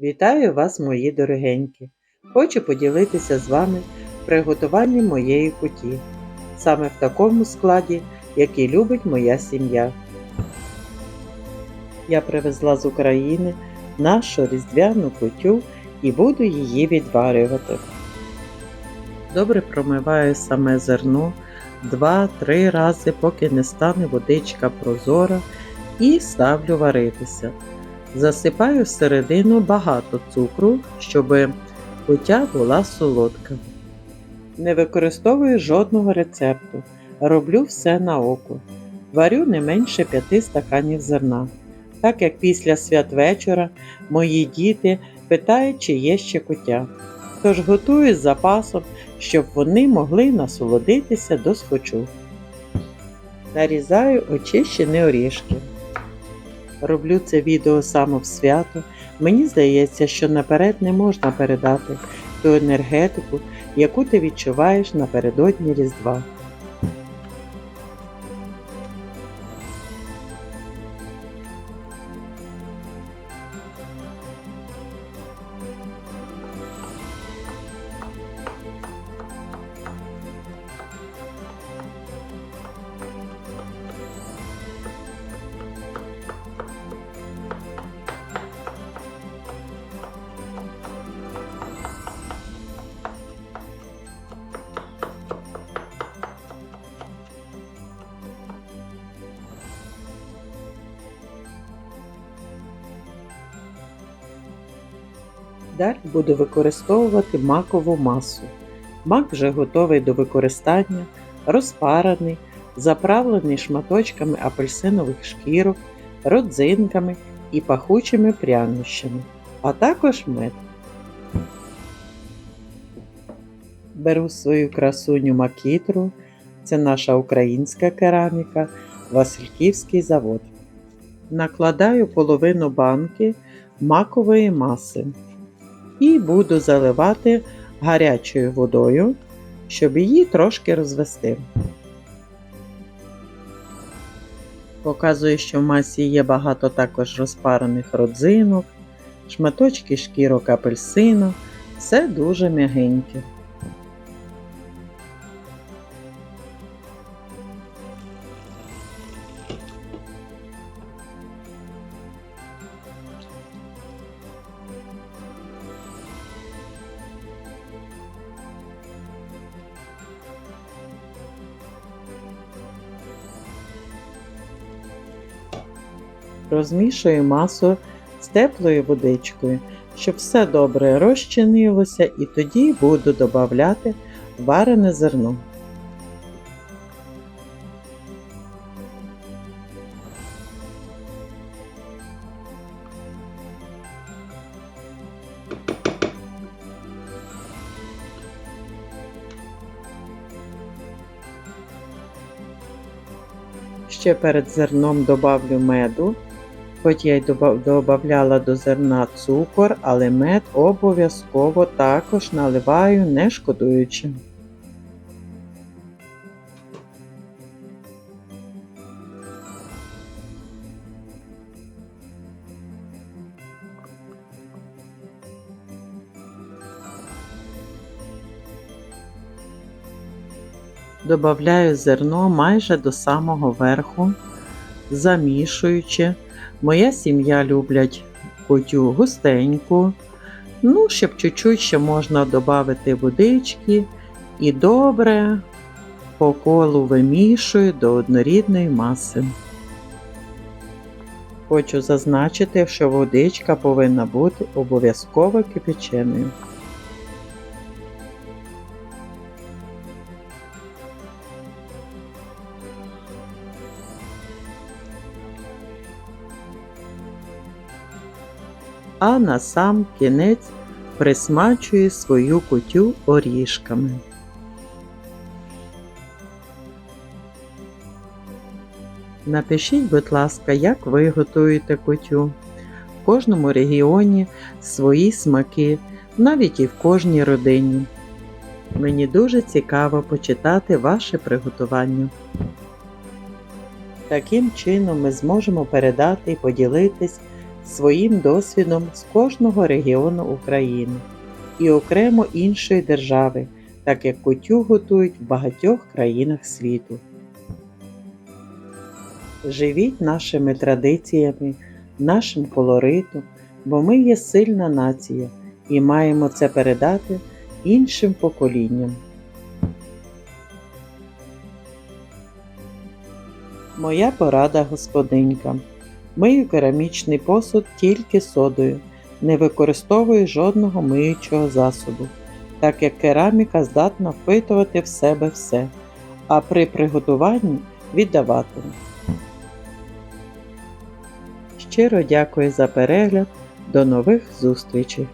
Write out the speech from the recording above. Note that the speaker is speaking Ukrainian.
Вітаю вас, мої дорогенькі! Хочу поділитися з вами приготуванням моєї куті, саме в такому складі, який любить моя сім'я. Я привезла з України нашу різдвяну кутю і буду її відварювати. Добре промиваю саме зерно 2-3 рази, поки не стане водичка прозора, і ставлю варитися. Засипаю всередину багато цукру, щоб кутя була солодка. Не використовую жодного рецепту, роблю все на око. Варю не менше 5 стаканів зерна, так як після святвечора мої діти питають, чи є ще кутя. Тож готую з запасом, щоб вони могли насолодитися до схочу. Нарізаю очищені орішки. Роблю це відео саме в свято. Мені здається, що наперед не можна передати ту енергетику, яку ти відчуваєш напередодні Різдва. Далі буду використовувати макову масу. Мак вже готовий до використання, розпарений, заправлений шматочками апельсинових шкірок, родзинками і пахучими прянощами, а також мед. Беру свою красуню макітру, це наша українська кераміка, Васильківський завод. Накладаю половину банки макової маси і буду заливати гарячою водою, щоб її трошки розвести. Показую, що в масі є багато також розпарених родзинок, шматочки шкірок апельсину, все дуже м'ягеньке. Розмішую масу з теплою водичкою, щоб все добре розчинилося, і тоді буду додавати варене зерно. Ще перед зерном добавлю меду, хоч я й додавала до зерна цукор, але мед обов'язково також наливаю не шкодуючи. Добавляю зерно майже до самого верху, замішуючи. Моя сім'я люблять кутю густеньку. Ну, щоб чуть-чуть ще можна додати водички і добре по колу вимішую до однорідної маси. Хочу зазначити, що водичка повинна бути обов'язково кипяченою. А на сам кінець присмачує свою кутю орішками. Напишіть, будь ласка, як ви готуєте кутю. В кожному регіоні свої смаки, навіть і в кожній родині. Мені дуже цікаво почитати ваше приготування. Таким чином ми зможемо передати і поділитись своїм досвідом з кожного регіону України і окремо іншої держави, так як кутю готують в багатьох країнах світу. Живіть нашими традиціями, нашим колоритом, бо ми є сильна нація і маємо це передати іншим поколінням. Моя порада господинькам. Мию керамічний посуд тільки содою, не використовую жодного миючого засобу, так як кераміка здатна впитувати в себе все, а при приготуванні віддаватиму. Щиро дякую за перегляд. До нових зустрічей!